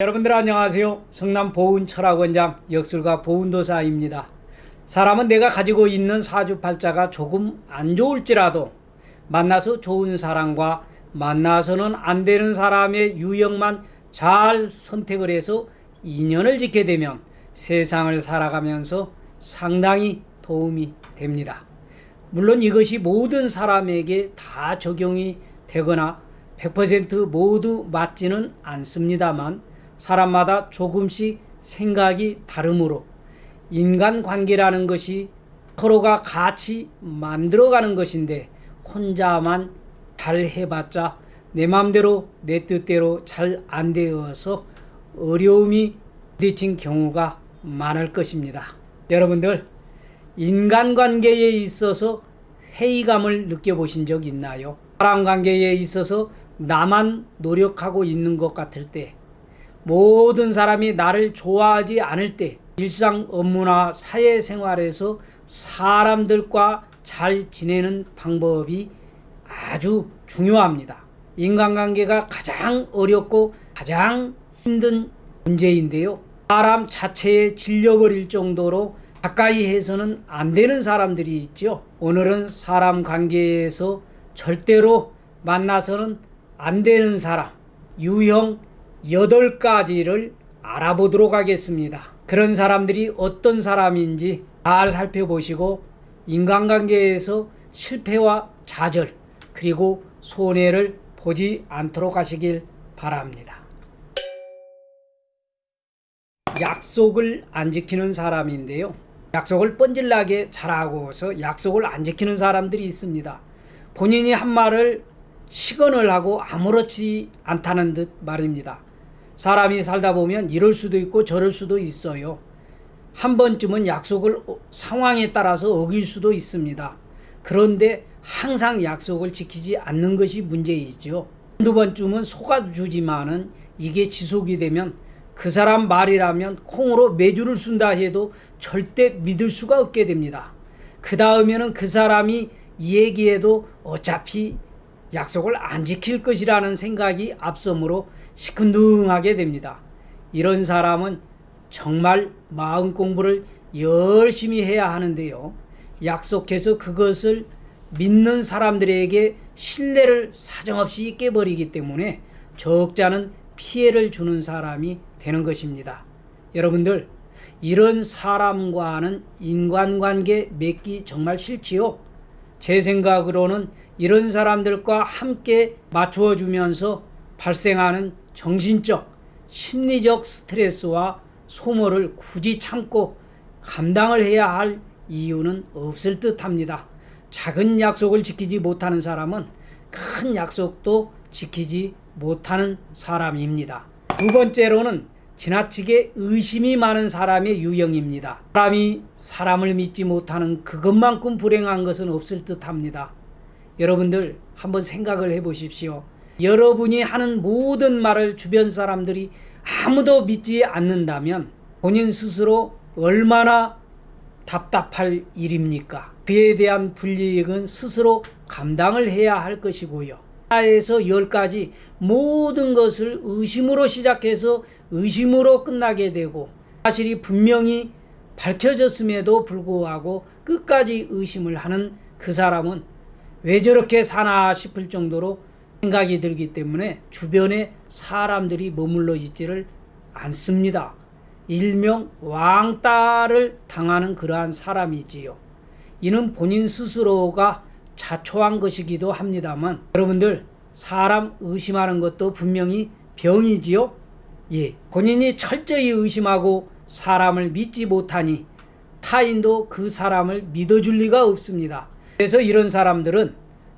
여러분들 안녕하세요. 성남 보훈철학원장 역술가 보훈도사입니다. 사람은 내가 가지고 있는 사주팔자가 조금 안 좋을지라도 만나서 좋은 사람과 만나서는 안 되는 사람의 유형만 잘 선택을 해서 인연을 짓게 되면 세상을 살아가면서 상당히 도움이 됩니다. 물론 이것이 모든 사람에게 다 적용이 되거나 100% 모두 맞지는 않습니다만 사람마다 조금씩 생각이 다르므로 인간관계라는 것이 서로가 같이 만들어가는 것인데 혼자만 잘 해봤자 내 마음대로 내 뜻대로 잘 안 되어서 어려움이 부딪힌 경우가 많을 것입니다. 여러분들 인간관계에 있어서 회의감을 느껴보신 적 있나요? 사람 관계에 있어서 나만 노력하고 있는 것 같을 때 모든 사람이 나를 좋아하지 않을 때 일상 업무나 사회생활에서 사람들과 잘 지내는 방법이 아주 중요합니다. 인간관계가 가장 어렵고 가장 힘든 문제인데요. 사람 자체에 질려버릴 정도로 가까이 해서는 안 되는 사람들이 있죠. 오늘은 사람 관계에서 절대로 만나서는 안 되는 사람, 유형 8가지를 알아보도록 하겠습니다. 그런 사람들이 어떤 사람인지 잘 살펴보시고 인간관계에서 실패와 좌절 그리고 손해를 보지 않도록 하시길 바랍니다. 약속을 안 지키는 사람인데요. 약속을 뻔질나게 잘하고서 약속을 안 지키는 사람들이 있습니다. 본인이 한 말을 시건을 하고 아무렇지 않다는 듯 말입니다. 사람이 살다 보면 이럴 수도 있고 저럴 수도 있어요. 한 번쯤은 약속을 어- 상황에 따라서 어길 수도 있습니다. 그런데 항상 약속을 지키지 않는 것이 문제이죠. 한두 번쯤은 속아주지만은 이게 지속이 되면 그 사람 말이라면 콩으로 매주를 쓴다 해도 절대 믿을 수가 없게 됩니다. 그 다음에는 그 사람이 얘기해도 어차피 약속을 안 지킬 것이라는 생각이 앞서므로 시큰둥하게 됩니다. 이런 사람은 정말 마음 공부를 열심히 해야 하는데요. 약속해서 그것을 믿는 사람들에게 신뢰를 사정없이 깨버리기 때문에 적잖은 피해를 주는 사람이 되는 것입니다. 여러분들, 이런 사람과는 인간관계 맺기 정말 싫지요? 제 생각으로는 이런 사람들과 함께 맞추어 주면서 발생하는 정신적, 심리적 스트레스와 소모를 굳이 참고 감당을 해야 할 이유는 없을 듯 합니다. 작은 약속을 지키지 못하는 사람은 큰 약속도 지키지 못하는 사람입니다. 두 번째로는 지나치게 의심이 많은 사람의 유형입니다. 사람이 사람을 믿지 못하는 그것만큼 불행한 것은 없을 듯 합니다. 여러분들 한번 생각을 해 보십시오. 여러분이 하는 모든 말을 주변 사람들이 아무도 믿지 않는다면 본인 스스로 얼마나 답답할 일입니까? 그에 대한 불이익은 스스로 감당을 해야 할 것이고요. 하에서 열까지 모든 것을 의심으로 시작해서 의심으로 끝나게 되고 사실이 분명히 밝혀졌음에도 불구하고 끝까지 의심을 하는 그 사람은 왜 저렇게 사나 싶을 정도로 생각이 들기 때문에 주변에 사람들이 머물러 있지를 않습니다. 일명 왕따를 당하는 그러한 사람이지요. 이는 본인 스스로가 자초한 것이기도 합니다만 여러분들 사람 의심하는 것도 분명히 병이지요. 예, 본인이 철저히 의심하고 사람을 믿지 못하니 타인도 그 사람을 믿어줄 리가 없습니다. 그래서 이런 사람들은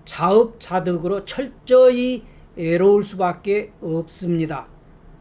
자업자득으로 철저히 애로울 수밖에 없습니다.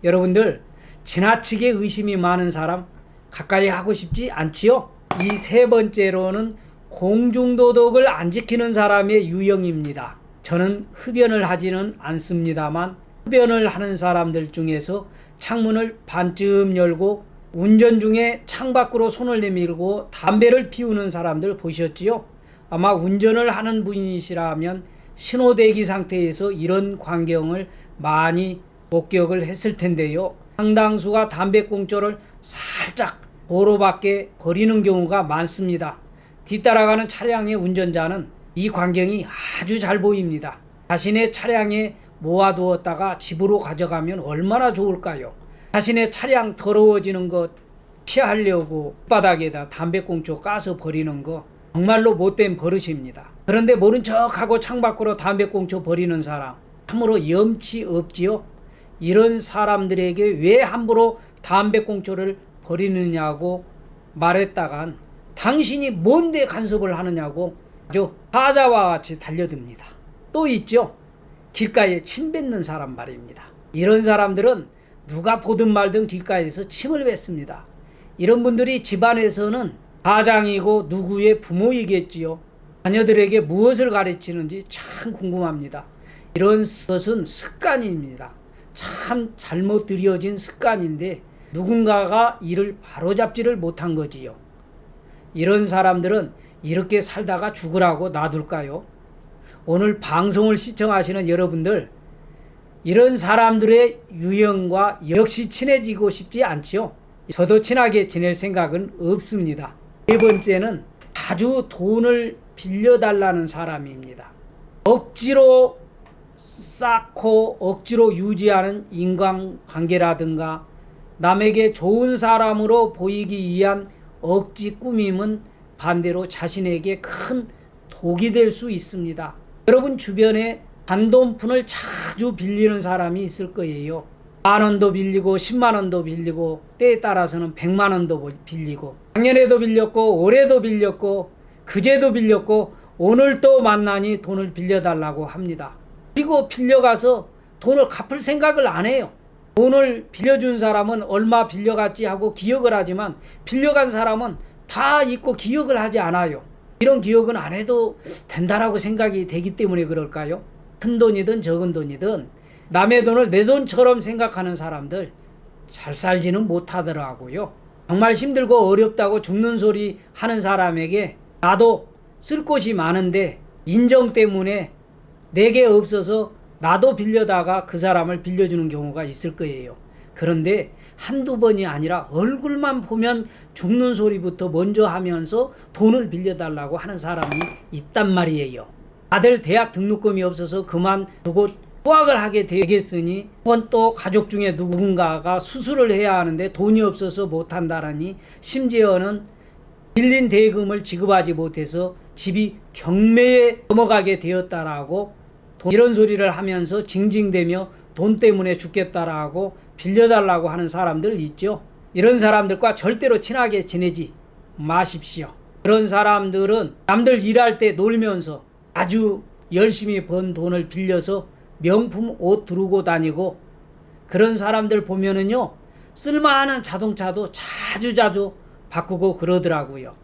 여러분들 지나치게 의심이 많은 사람 가까이 하고 싶지 않지요? 이 세 번째로는 공중도덕을 안 지키는 사람의 유형입니다. 저는 흡연을 하지는 않습니다만 흡연을 하는 사람들 중에서 창문을 반쯤 열고 운전 중에 창 밖으로 손을 내밀고 담배를 피우는 사람들 보셨지요? 아마 운전을 하는 분이시라면 신호대기 상태에서 이런 광경을 많이 목격을 했을 텐데요. 상당수가 담배꽁초를 살짝 도로 밖에 버리는 경우가 많습니다. 뒤따라가는 차량의 운전자는 이 광경이 아주 잘 보입니다. 자신의 차량에 모아두었다가 집으로 가져가면 얼마나 좋을까요? 자신의 차량 더러워지는 것 피하려고 바닥에다 담배꽁초 까서 버리는 거 정말로 못된 버릇입니다. 그런데 모른 척하고 창밖으로 담배꽁초 버리는 사람 참으로 염치 없지요? 이런 사람들에게 왜 함부로 담배꽁초를 버리느냐고 말했다간 당신이 뭔데 간섭을 하느냐고 아주 사자와 같이 달려듭니다. 또 있죠. 길가에 침 뱉는 사람 말입니다. 이런 사람들은 누가 보든 말든 길가에서 침을 뱉습니다. 이런 분들이 집안에서는 가장이고 누구의 부모이겠지요. 자녀들에게 무엇을 가르치는지 참 궁금합니다. 이런 것은 습관입니다. 참 잘못 들여진 습관인데 누군가가 이를 바로잡지를 못한 거지요. 이런 사람들은 이렇게 살다가 죽으라고 놔둘까요? 오늘 방송을 시청하시는 여러분들 이런 사람들의 유형과 역시 친해지고 싶지 않지요. 저도 친하게 지낼 생각은 없습니다. 네 번째는 자주 돈을 빌려달라는 사람입니다. 억지로 쌓고 억지로 유지하는 인간관계라든가 남에게 좋은 사람으로 보이기 위한 억지 꾸밈은 반대로 자신에게 큰 독이 될 수 있습니다. 여러분 주변에 단돈푼을 자주 빌리는 사람이 있을 거예요. 만 원도 빌리고 10만 원도 빌리고 때에 따라서는 100만 원도 빌리고 작년에도 빌렸고 올해도 빌렸고 그제도 빌렸고 오늘 또 만나니 돈을 빌려달라고 합니다. 그리고 빌려가서 돈을 갚을 생각을 안 해요. 돈을 빌려준 사람은 얼마 빌려갔지 하고 기억을 하지만 빌려간 사람은 다 잊고 기억을 하지 않아요. 이런 기억은 안 해도 된다라고 생각이 되기 때문에 그럴까요? 큰 돈이든 적은 돈이든 남의 돈을 내 돈처럼 생각하는 사람들 잘 살지는 못하더라고요. 정말 힘들고 어렵다고 죽는 소리 하는 사람에게 나도 쓸 곳이 많은데 인정 때문에 내게 없어서 나도 빌려다가 그 사람을 빌려주는 경우가 있을 거예요. 그런데 한두 번이 아니라 얼굴만 보면 죽는 소리부터 먼저 하면서 돈을 빌려달라고 하는 사람이 있단 말이에요. 아들 대학 등록금이 없어서 그만 두고 휴학을 하게 되겠으니 그건 또 가족 중에 누군가가 수술을 해야 하는데 돈이 없어서 못한다라니 심지어는 빌린 대금을 지급하지 못해서 집이 경매에 넘어가게 되었다라고 이런 소리를 하면서 징징대며 돈 때문에 죽겠다라고 빌려달라고 하는 사람들 있죠. 이런 사람들과 절대로 친하게 지내지 마십시오. 그런 사람들은 남들 일할 때 놀면서 아주 열심히 번 돈을 빌려서 명품 옷 두르고 다니고 그런 사람들 보면은요 쓸만한 자동차도 자주 자주 바꾸고 그러더라고요.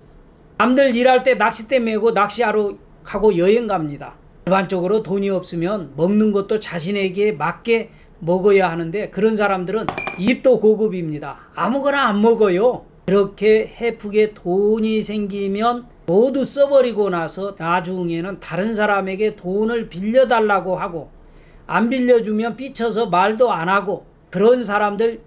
남들 일할 때 낚싯대 메고 낚시하러 가고 여행 갑니다. 일반적으로 돈이 없으면 먹는 것도 자신에게 맞게 먹어야 하는데 그런 사람들은 입도 고급입니다. 아무거나 안 먹어요. 그렇게 해프게 돈이 생기면 모두 써버리고 나서 나중에는 다른 사람에게 돈을 빌려달라고 하고 안 빌려주면 삐쳐서 말도 안 하고 그런 사람들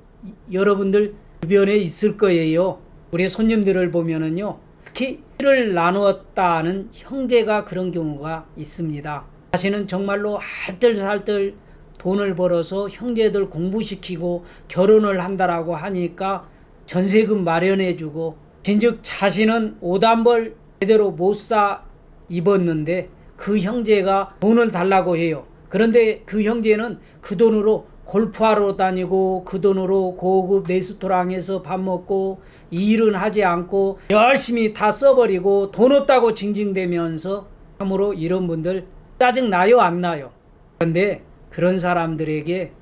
여러분들 주변에 있을 거예요. 우리 손님들을 보면은요. 특히 를 나누었다는 형제가 그런 경우가 있습니다. 자신은 정말로 알뜰살뜰 돈을 벌어서 형제들 공부시키고 결혼을 한다라고 하니까 전세금 마련해주고 진즉 자신은 오단벌 제대로 못 사 입었는데 그 형제가 돈을 달라고 해요. 그런데 그 형제는 그 돈으로 골프하러 다니고 그 돈으로 고급 레스토랑에서 밥 먹고 일은 하지 않고 열심히 다 써버리고 돈 없다고 징징대면서 참으로 이런 분들 짜증 나요 안 나요? 그런데 그런 사람들에게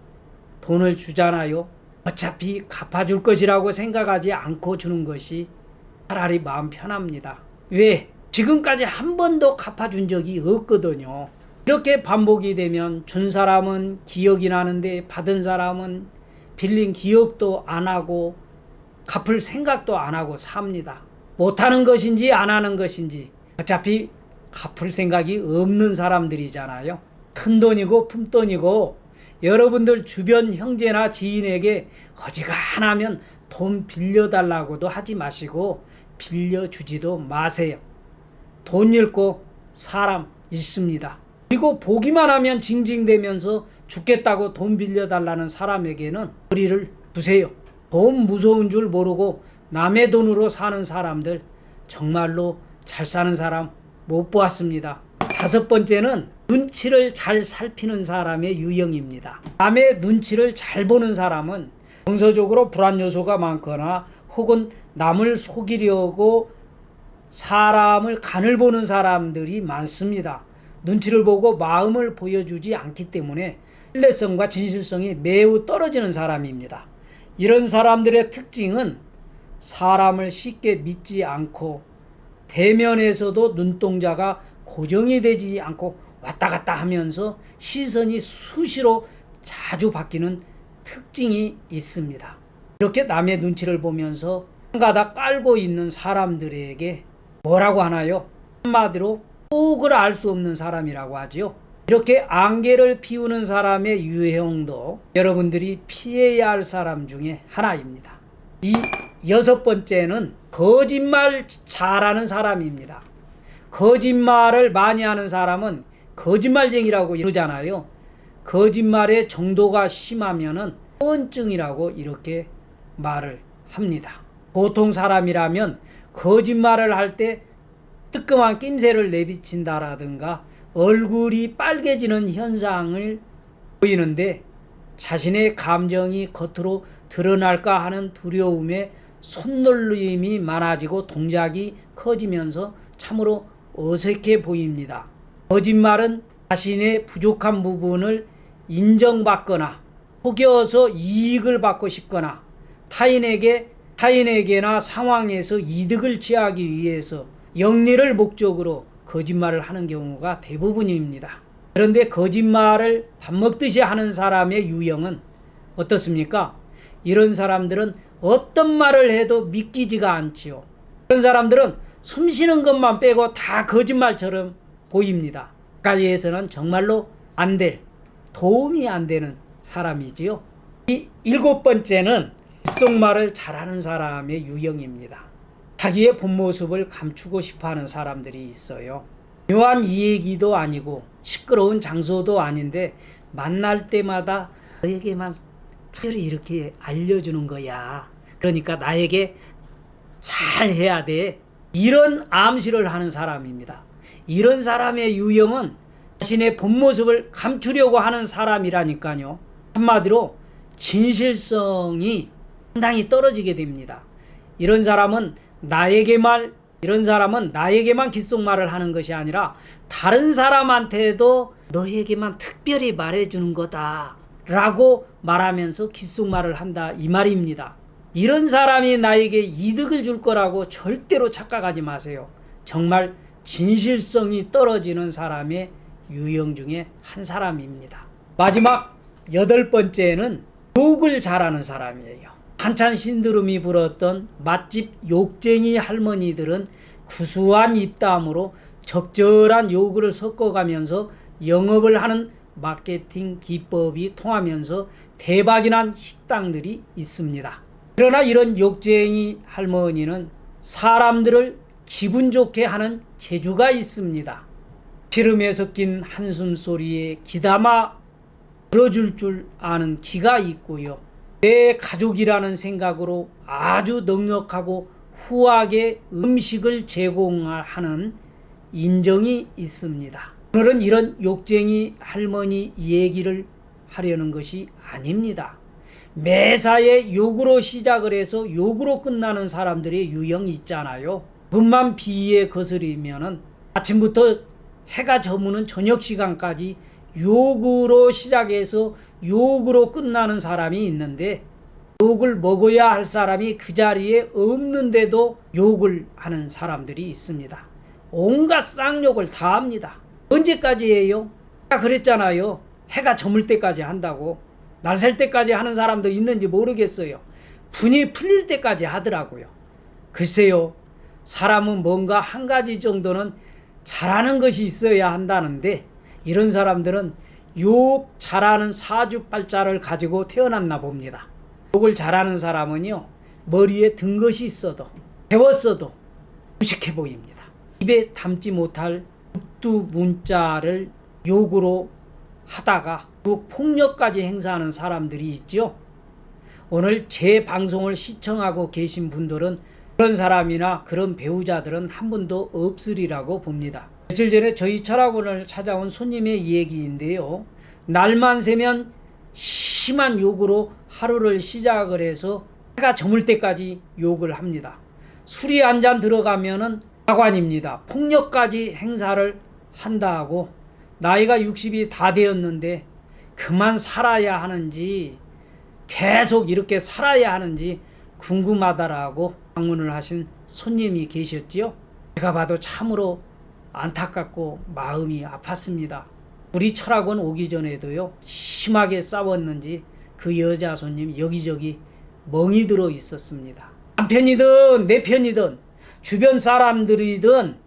돈을 주잖아요. 어차피 갚아줄 것이라고 생각하지 않고 주는 것이 차라리 마음 편합니다. 왜? 지금까지 한 번도 갚아준 적이 없거든요. 이렇게 반복이 되면 준 사람은 기억이 나는데 받은 사람은 빌린 기억도 안 하고 갚을 생각도 안 하고 삽니다. 못하는 것인지 안 하는 것인지 어차피 갚을 생각이 없는 사람들이잖아요. 큰 돈이고 품돈이고 여러분들 주변 형제나 지인에게 어지간하면 돈 빌려달라고도 하지 마시고 빌려주지도 마세요. 돈 잃고 사람 잃습니다. 그리고 보기만 하면 징징대면서 죽겠다고 돈 빌려달라는 사람에게는 거리를 두세요. 돈 무서운 줄 모르고 남의 돈으로 사는 사람들 정말로 잘 사는 사람 못 보았습니다. 다섯 번째는 눈치를 잘 살피는 사람의 유형입니다. 남의 눈치를 잘 보는 사람은 정서적으로 불안 요소가 많거나 혹은 남을 속이려고 사람을 간을 보는 사람들이 많습니다. 눈치를 보고 마음을 보여주지 않기 때문에 신뢰성과 진실성이 매우 떨어지는 사람입니다. 이런 사람들의 특징은 사람을 쉽게 믿지 않고 대면에서도 눈동자가 고정이 되지 않고 왔다 갔다 하면서 시선이 수시로 자주 바뀌는 특징이 있습니다. 이렇게 남의 눈치를 보면서 한가닥 깔고 있는 사람들에게 뭐라고 하나요? 한마디로 속을 알 수 없는 사람이라고 하지요. 이렇게 안개를 피우는 사람의 유형도 여러분들이 피해야 할 사람 중에 하나입니다. 이 여섯 번째는 거짓말 잘하는 사람입니다. 거짓말을 많이 하는 사람은 거짓말쟁이라고 이러잖아요. 거짓말의 정도가 심하면은 뻔증이라고 이렇게 말을 합니다. 보통 사람이라면 거짓말을 할 때 뜨끔한 낌새를 내비친다라든가 얼굴이 빨개지는 현상을 보이는데 자신의 감정이 겉으로 드러날까 하는 두려움에 손놀림이 많아지고 동작이 커지면서 참으로 어색해 보입니다. 거짓말은 자신의 부족한 부분을 인정받거나 속여서 이익을 받고 싶거나 타인에게 타인에게나 상황에서 이득을 취하기 위해서 영리를 목적으로 거짓말을 하는 경우가 대부분입니다. 그런데 거짓말을 밥 먹듯이 하는 사람의 유형은 어떻습니까? 이런 사람들은 어떤 말을 해도 믿기지가 않지요. 그런 사람들은 숨 쉬는 것만 빼고 다 거짓말처럼 보입니다. 가까이에서는 정말로 안 될, 도움이 안 되는 사람이지요. 이 일곱 번째는 귓속말을 잘하는 사람의 유형입니다. 자기의 본 모습을 감추고 싶어 하는 사람들이 있어요. 묘한 이야기도 아니고 시끄러운 장소도 아닌데 만날 때마다 너에게만 특별히 이렇게 알려주는 거야. 그러니까 나에게 잘 해야 돼. 이런 암시를 하는 사람입니다. 이런 사람의 유형은 자신의 본 모습을 감추려고 하는 사람이라니까요. 한마디로 진실성이 상당히 떨어지게 됩니다. 이런 사람은 나에게만 이런 사람은 나에게만 귓속말을 하는 것이 아니라 다른 사람한테도 너에게만 특별히 말해주는 거다 라고 말하면서 귓속말을 한다 이 말입니다. 이런 사람이 나에게 이득을 줄 거라고 절대로 착각하지 마세요. 정말 진실성이 떨어지는 사람의 유형 중에 한 사람입니다. 마지막 여덟 번째는 욕을 잘하는 사람이에요. 한참 신드롬이 불었던 맛집 욕쟁이 할머니들은 구수한 입담으로 적절한 요구를 섞어가면서 영업을 하는 마케팅 기법이 통하면서 대박이 난 식당들이 있습니다. 그러나 이런 욕쟁이 할머니는 사람들을 기분 좋게 하는 재주가 있습니다. 시름에 섞인 한숨 소리에 기담아 들어줄 줄 아는 기가 있고요. 내 가족이라는 생각으로 아주 넉넉하고 후하게 음식을 제공하는 인정이 있습니다. 오늘은 이런 욕쟁이 할머니 얘기를 하려는 것이 아닙니다. 매사에 욕으로 시작을 해서 욕으로 끝나는 사람들의 유형이 있잖아요. 그만 비위에 거스리면은 아침부터 해가 저무는 저녁 시간까지 욕으로 시작해서 욕으로 끝나는 사람이 있는데 욕을 먹어야 할 사람이 그 자리에 없는데도 욕을 하는 사람들이 있습니다. 온갖 쌍욕을 다 합니다. 언제까지예요? 아까 그랬잖아요. 해가 저물 때까지 한다고. 날 셀 때까지 하는 사람도 있는지 모르겠어요. 분이 풀릴 때까지 하더라고요. 글쎄요. 사람은 뭔가 한 가지 정도는 잘하는 것이 있어야 한다는데 이런 사람들은 욕 잘하는 사주팔자를 가지고 태어났나 봅니다. 욕을 잘하는 사람은요 머리에 든 것이 있어도 배웠어도 무식해 보입니다. 입에 담지 못할 북두 문자를 욕으로 하다가 그 폭력까지 행사하는 사람들이 있죠. 오늘 제 방송을 시청하고 계신 분들은 그런 사람이나 그런 배우자들은 한 분도 없으리라고 봅니다. 며칠 전에 저희 철학원을 찾아온 손님의 얘기인데요. 날만 새면 심한 욕으로 하루를 시작을 해서 해가 저물 때까지 욕을 합니다. 술이 한 잔 들어가면은 가관입니다. 폭력까지 행사를 한다고 나이가 60이 다 되었는데 그만 살아야 하는지 계속 이렇게 살아야 하는지 궁금하다라고 방문을 하신 손님이 계셨지요. 제가 봐도 참으로 안타깝고 마음이 아팠습니다. 우리 철학원 오기 전에도요 심하게 싸웠는지 그 여자 손님 여기저기 멍이 들어 있었습니다. 남편이든 내 편이든 주변 사람들이든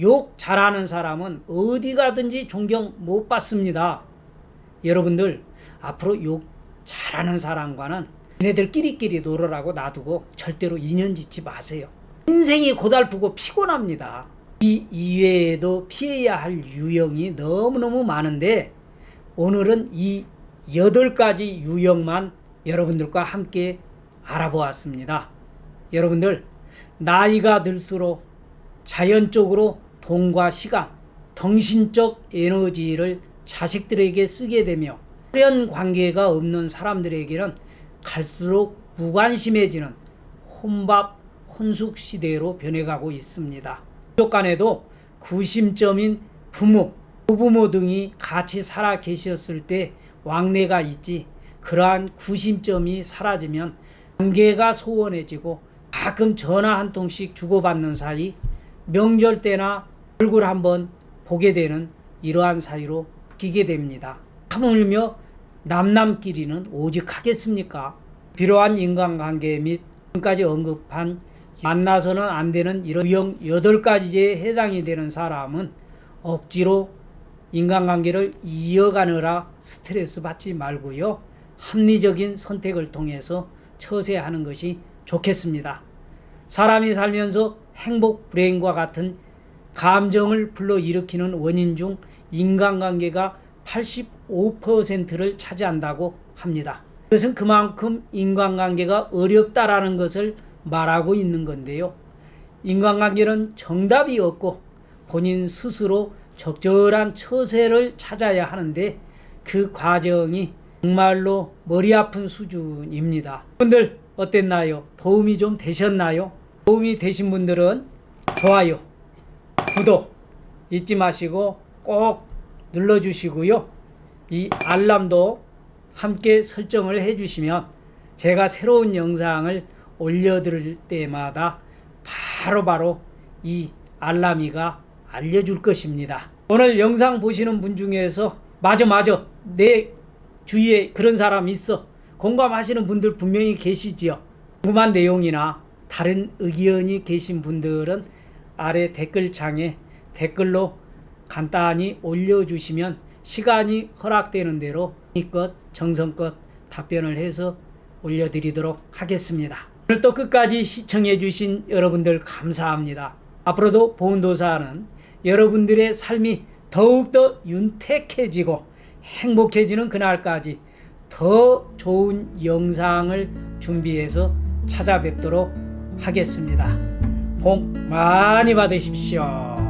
욕 잘하는 사람은 어디 가든지 존경 못 받습니다. 여러분들 앞으로 욕 잘하는 사람과는 얘네들끼리끼리 놀으라고 놔두고 절대로 인연 짓지 마세요. 인생이 고달프고 피곤합니다. 이 이외에도 피해야 할 유형이 너무너무 많은데 오늘은 이 여덟 가지 유형만 여러분들과 함께 알아보았습니다. 여러분들 나이가 들수록 자연적으로 돈과 시간, 정신적 에너지를 자식들에게 쓰게 되며 혈연 관계가 없는 사람들에게는 갈수록 무관심해지는 혼밥 혼숙 시대로 변해가고 있습니다. 가족 간에도 구심점인 부모, 부부모 등이 같이 살아 계셨을 때 왕래가 있지 그러한 구심점이 사라지면 관계가 소원해지고 가끔 전화 한 통씩 주고받는 사이 명절 때나 얼굴 한번 보게 되는 이러한 사이로 바뀌게 됩니다. 하물며 남남끼리는 오직 하겠습니까? 비로한 인간관계 및 지금까지 언급한 만나서는 안 되는 이런 유형 8가지에 해당이 되는 사람은 억지로 인간관계를 이어가느라 스트레스 받지 말고요. 합리적인 선택을 통해서 처세하는 것이 좋겠습니다. 사람이 살면서 행복 불행과 같은 감정을 불러일으키는 원인 중 인간관계가 85%를 차지한다고 합니다. 그것은 그만큼 인간관계가 어렵다라는 것을 말하고 있는 건데요. 인간관계는 정답이 없고 본인 스스로 적절한 처세를 찾아야 하는데 그 과정이 정말로 머리 아픈 수준입니다. 분들 어땠나요? 도움이 좀 되셨나요? 도움이 되신 분들은 좋아요, 구독 잊지 마시고 꼭 눌러주시고요. 이 알람도 함께 설정을 해주시면 제가 새로운 영상을 올려드릴 때마다 바로 바로 이 알람이가 알려줄 것입니다. 오늘 영상 보시는 분 중에서 맞아 맞아 내 주위에 그런 사람 있어 공감하시는 분들 분명히 계시지요. 궁금한 내용이나 다른 의견이 계신 분들은 아래 댓글창에 댓글로 간단히 올려주시면 시간이 허락되는 대로 이껏 정성껏 답변을 해서 올려드리도록 하겠습니다. 오늘 또 끝까지 시청해주신 여러분들 감사합니다. 앞으로도 보은도사는 여러분들의 삶이 더욱더 윤택해지고 행복해지는 그날까지 더 좋은 영상을 준비해서 찾아뵙도록 하겠습니다. 복 많이 받으십시오.